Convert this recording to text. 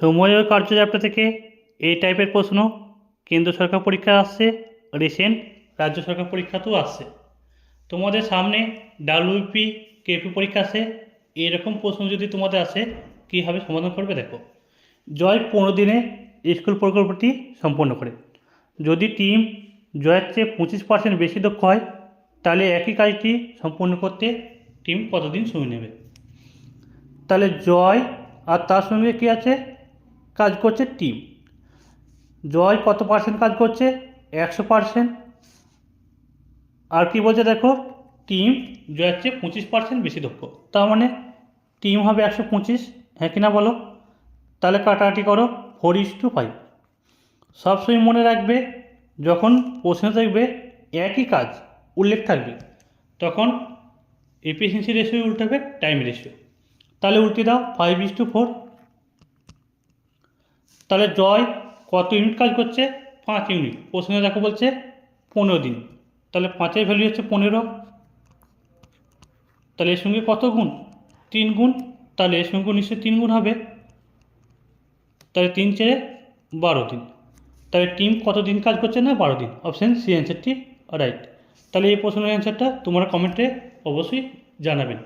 সময় ও কার্যযাত্রা থেকে এই টাইপের প্রশ্ন কেন্দ্র সরকার পরীক্ষা আসছে রিসেন্ট রাজ্য সরকার পরীক্ষাতেও আসছে তোমাদের সামনে ডাব্লিউপি, কেপি পরীক্ষা আসে এরকম প্রশ্ন যদি তোমাদের আসে কীভাবে সমাধান করবে দেখো। জয় পনেরো দিনে স্কুল প্রকল্পটি সম্পন্ন করে। যদি টিম জয়ের চেয়ে পঁচিশ পার্সেন্ট বেশি দক্ষ হয়, তাহলে একই কাজটি সম্পূর্ণ করতে টিম কতদিন সময় নেবে? তাহলে জয় আর তার সঙ্গে কী আছে? কাজ করছে টিম। জয় কত পার্সেন্ট কাজ করছে? একশো পার্সেন্ট আর কি বলছে দেখো? টিম জয়ের চেয়ে পঁচিশ পার্সেন্ট বেশি দক্ষ। তার মানে টিম হবে একশো পঁচিশ। হ্যাঁ কি না বলো? তাহলে কাটাকাটি করো। ফোর ইস টু ফাইভ সবসময় মনে রাখবে, যখন প্রশ্ন থাকবে একই কাজ, উল্লেখ থাকবে। তখন এফিসিয়েন্সি রেশিও উল্টাবে টাইম রেশিও তাহলে উল্টে দাও ফাইভ ইস টু ফোর তাহলে জয় কত ইউনিট কাজ করছে? পাঁচ ইউনিট প্রশ্নে দেখো বলছে পনেরো দিন। তাহলে পাঁচের ভ্যালু হচ্ছে পনেরো। তাহলে এর সঙ্গে কত গুণ? তিন গুণ। তাহলে এর সঙ্গে নিশ্চয়ই তিন গুণ হবে। তাহলে তিন চেয়ে বারো দিন। তাহলে টিম কত দিন কাজ করছে না? বারো দিন। অপশান সি অ্যান্সারটি রাইট তাহলে এই প্রশ্নের অ্যান্সারটা তোমরা কমেন্টে অবশ্যই জানাবেন